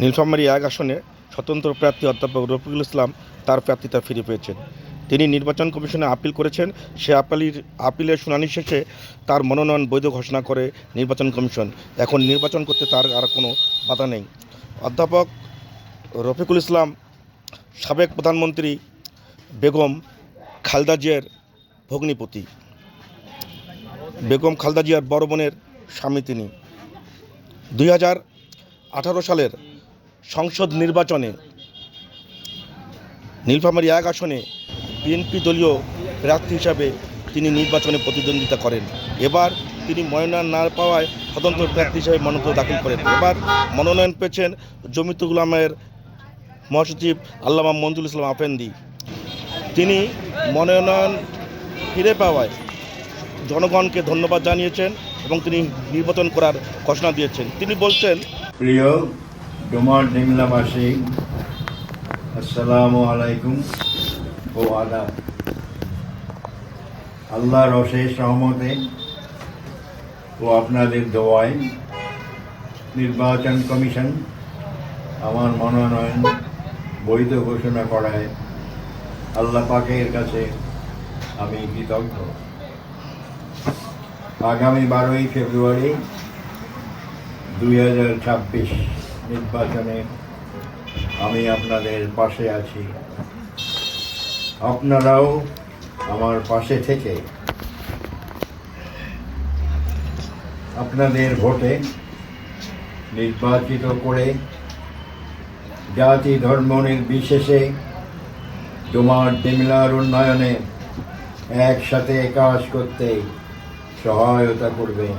নীলফামারী এক আসনে স্বতন্ত্র প্রার্থী অধ্যাপক রফিকুল ইসলাম তার প্রার্থিতা ফিরে পেয়েছেন। তিনি নির্বাচন কমিশনে আপিল করেছেন, সে আপিলের আপিলের শুনানি শেষে তার মনোনয়ন বৈধ ঘোষণা করে নির্বাচন কমিশন। এখন নির্বাচন করতে তার আর কোনো বাধা নেই। অধ্যাপক রফিকুল ইসলাম, সাবেক প্রধানমন্ত্রী বেগম খালদা জিয়ার ভগ্নিপতি বেগম খালদা জিয়ার বড় বোনের স্বামী তিনি। দুই হাজার আঠারো সালের সংসদ নির্বাচনে নীলফামারী এক আসনে বিএনপি দলীয় প্রার্থী হিসাবে তিনি নির্বাচনে প্রতিদ্বন্দ্বিতা করেন। এবার তিনি মনোনয়ন না পাওয়ায় স্বতন্ত্র প্রার্থী হিসেবে মনোনয়ন দাখিল করেন। এবার মনোনয়ন পেয়েছেন জমিতুল গুলামের মহাসচিব আল্লামা মঞ্জুল ইসলাম আফেন্দি। তিনি মনোনয়ন ফিরে পাওয়ায় জনগণকে ধন্যবাদ জানিয়েছেন এবং তিনি নির্বাচন করার ঘোষণা দিয়েছেন। তিনি বলছেন, প্রিয় ডোমার ডিমলাবাসী আসসালামু আলাইকুম ও আদাব। আল্লাহর অশেষ রহমতে ও আপনাদের দোয়ায় নির্বাচন কমিশন আমার মনোনয়ন বৈধ ঘোষণা করায় আল্লাহ পাকের কাছে আমি কৃতজ্ঞ। আগামী বারোই ফেব্রুয়ারি দুই হাজার ছাব্বিশ নির্বাচনে আমি আপনাদের পাশে আছি। আপনারাও আমার পাশে থেকে আপনাদের ভোটে নির্বাচিত করে জাতি ধর্ম নির্বিশেষে ডোমার ডিমলার উন্নয়নে একসাথে কাজ করতে সহায়তা করবেন।